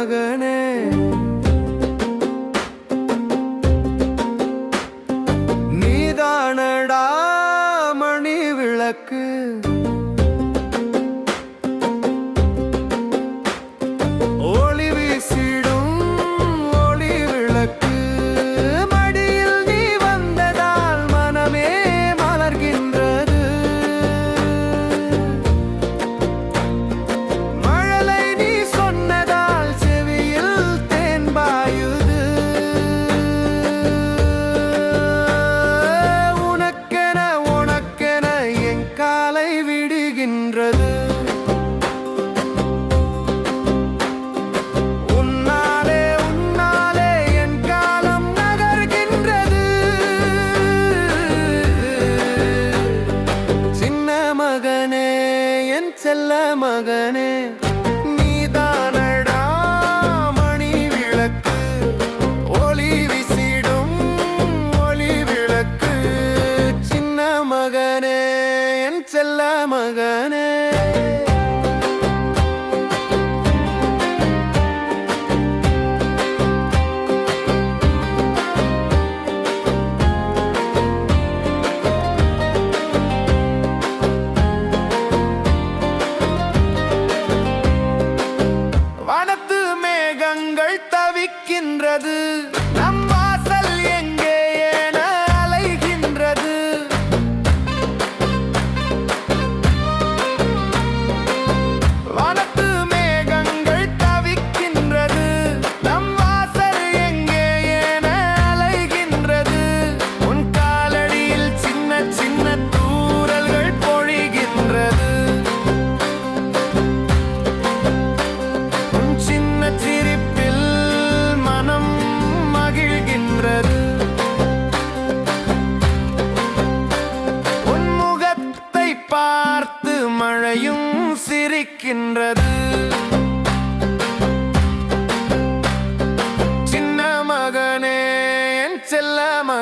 மகன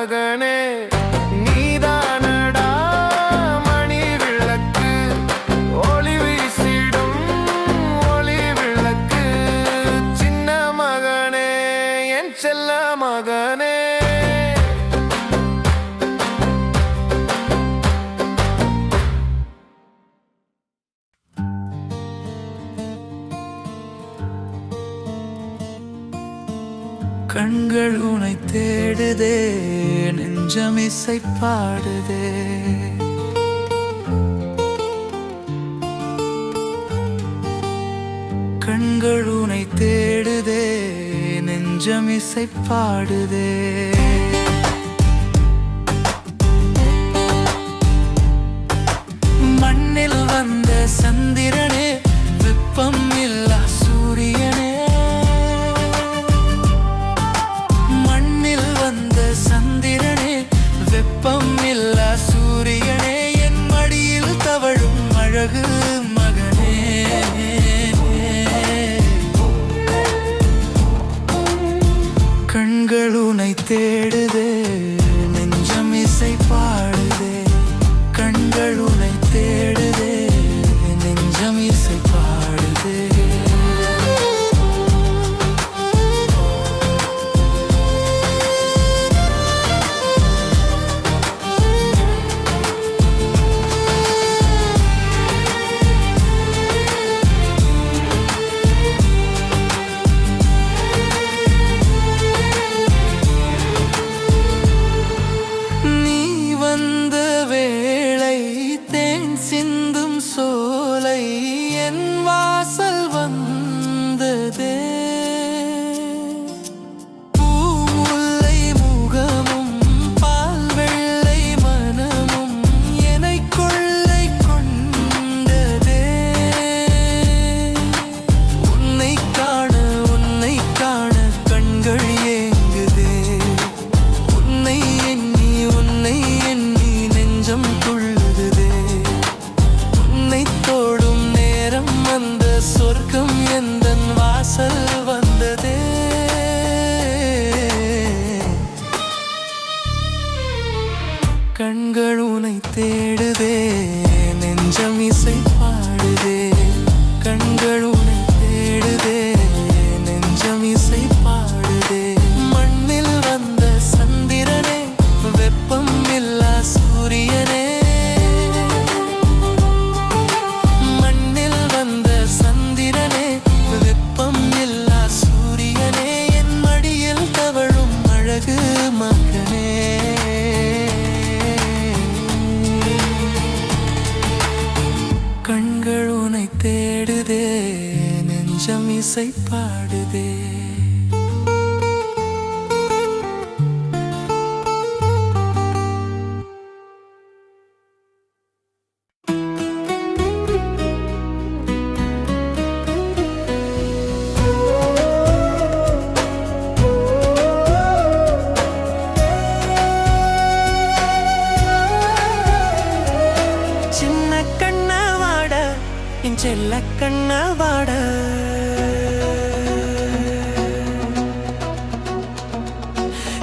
மகனே கண்கள் உனை தேடுதே நெஞ்சமிசை பாடுதே. கண்கள் உனை தேடுதே நெஞ்சமிசை பாடுதே. தேடுது. நெஞ்சம் இசை பாடு.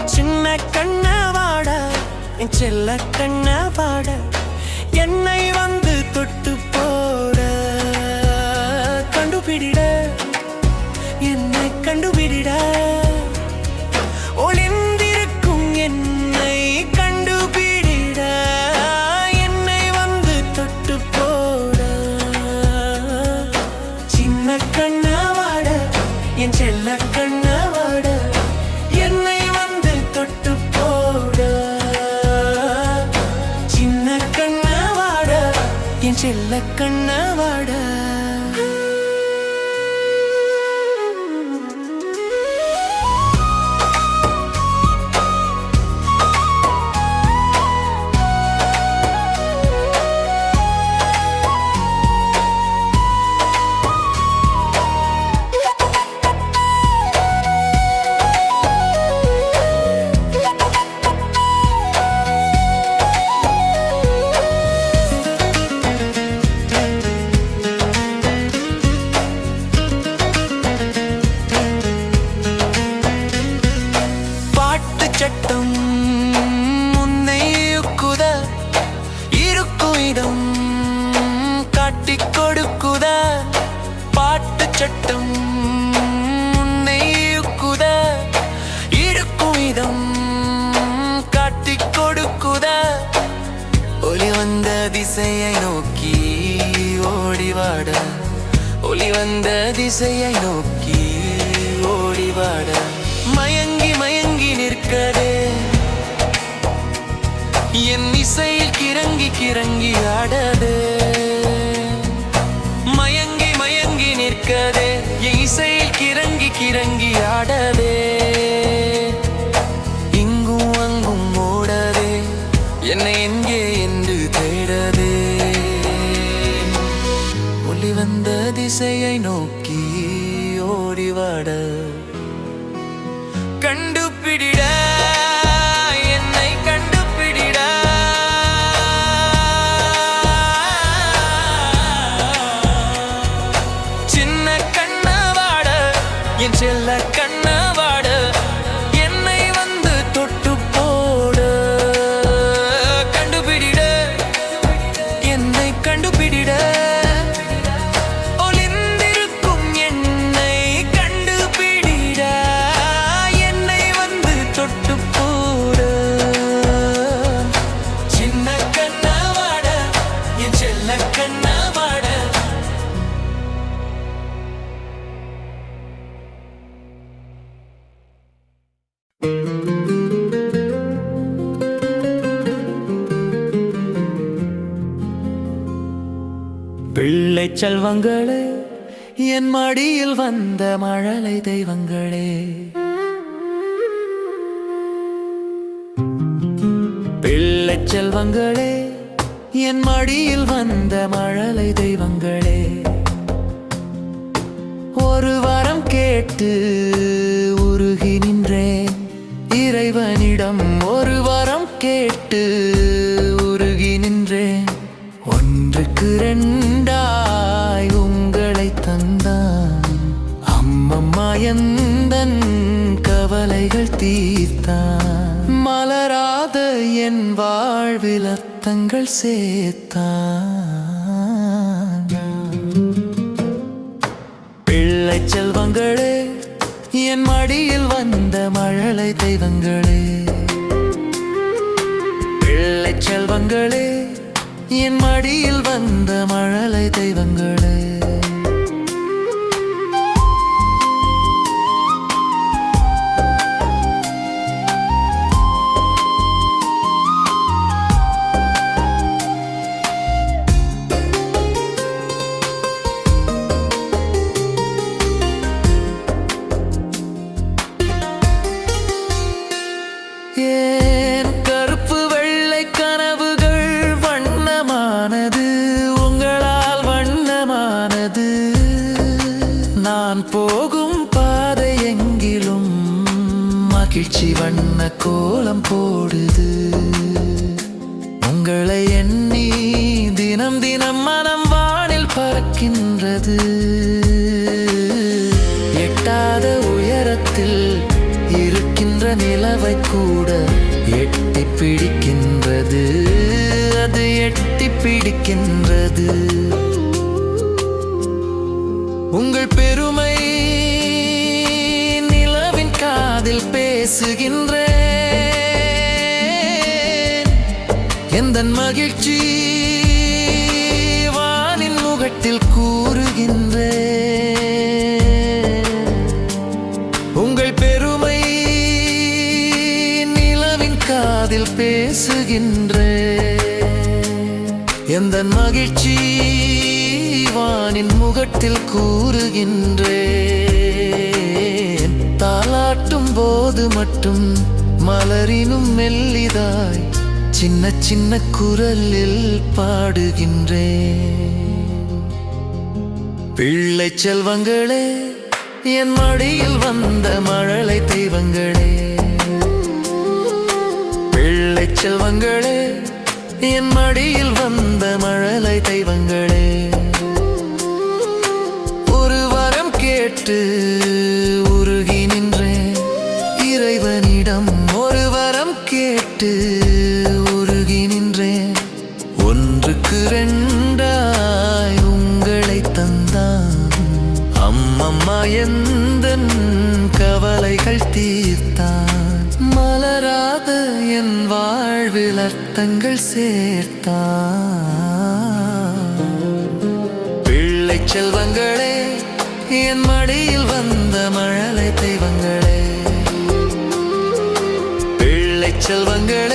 சின்ன கண்ண வாட என் செல்ல கண்ண வாட என்னை வந்து தொட்டு போற. கண்டுபிடிட என்னை கண்டுபிடிட. திசையை நோக்கி ஓடிவாட ஒளி வந்த திசையை நோக்கி ஓடிவாட மயங்கி மயங்கி நிற்கதே என் இசையில் கிறங்கி கிறங்கி ஆடதே மயங்கி மயங்கி நிற்கதே என் இசையில் கிறங்கி கிறங்கி ஆடதே என் செல்ல செல்வங்களே என் மடியில் வந்த மழலை தெய்வங்களே. பிள்ளை செல்வங்களே என் மடியில் வந்த மழலை தெய்வங்களே. ஒரு வரம் கேட்டு உருகி நின்றேன் இறைவனிடம் ஒரு வரம் கேட்டு உருகி நின்றேன். ஒன்றுக்கு ரெண்டா எந்தன் கவலைகள் தீர்த்தான்? மலராத என் வாழ்விலத்தங்கள் சேர்த்தான். பிள்ளை செல்வங்களே என் மடியில் வந்த மழலை தெய்வங்களே. பிள்ளை செல்வங்களே என் மடியில் வந்த மழலை தெய்வங்களே. தினம் தினம் மனம் வானில் பறக்கின்றது. எட்டாத உயரத்தில் இருக்கின்ற நிலவை கூட எட்டி பிடிக்கின்றது. அது எட்டி பிடிக்கின்றது. உங்கள் பெருமை நிலவின் காதில் பேசுகின்றேன். எந்த மகிழ்ச்சி கூறுகின்றேன் உங்கள் பெருமை நிலவின் காதில் பேசுகின்றேன். எந்த மகிழ்ச்சி வானின் முகத்தில் கூறுகின்றேன். தாளாட்டும் போது மட்டும் மலரினும் மெல்லிதாய் சின்ன சின்ன குரலில் பாடுகின்றேன். பிள்ளை செல்வங்களே என் மடியில் வந்த மழலை தெய்வங்களே. பிள்ளை செல்வங்களே என் மடியில் வந்த மழலை தெய்வங்களே. ஒரு வரம் கேட்டு உருகி நின்றேன் இறைவனிடம் ஒரு வரம் கேட்டு சேர்த்தான் மலராத என் வாழ்வில் அர்த்தங்கள் சேர்த்தான். பிள்ளை செல்வங்களே என் மடியில் வந்த மழலை தெய்வங்களே. பிள்ளை செல்வங்களே